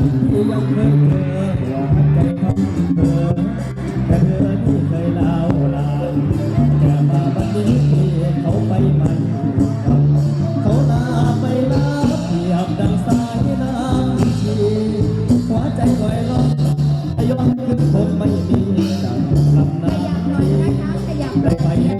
ที่ยกเลิกเธอหัวใจของเธอแต่เธอที่เคยเล่าลาจะมาบันทึกที่เขาไปมันเขาลาไปลาเทียบดังสายน้ชีหัวใจลอยลอยย้อนขึ้นคงไม่มีดังลำนำไป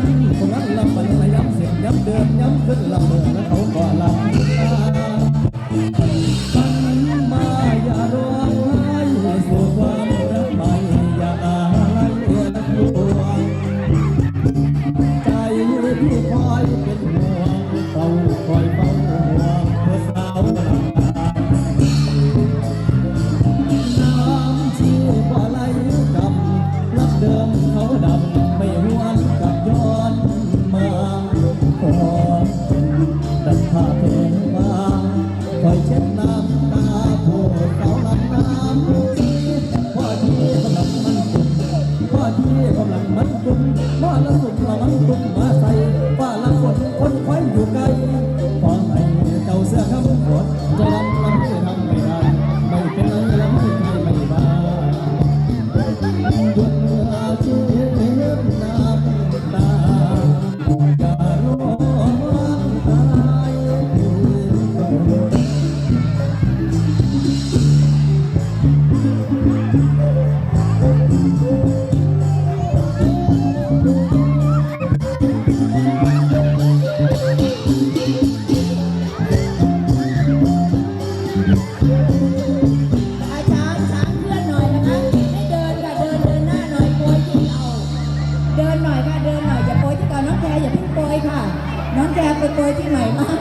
a manipular la ดเที่กำลังมันตุ้มมาละสุมละมันตุ้มมาใส่ฝ้าละฝนคนไฟอยู่ไกล เดินหน่อยค่ะ เดินหน่อยอย่าโปยที่เก่าน้องแกอย่าเพิ่งโปยค่ะ น้องแกไปโปยที่ใหม่มาก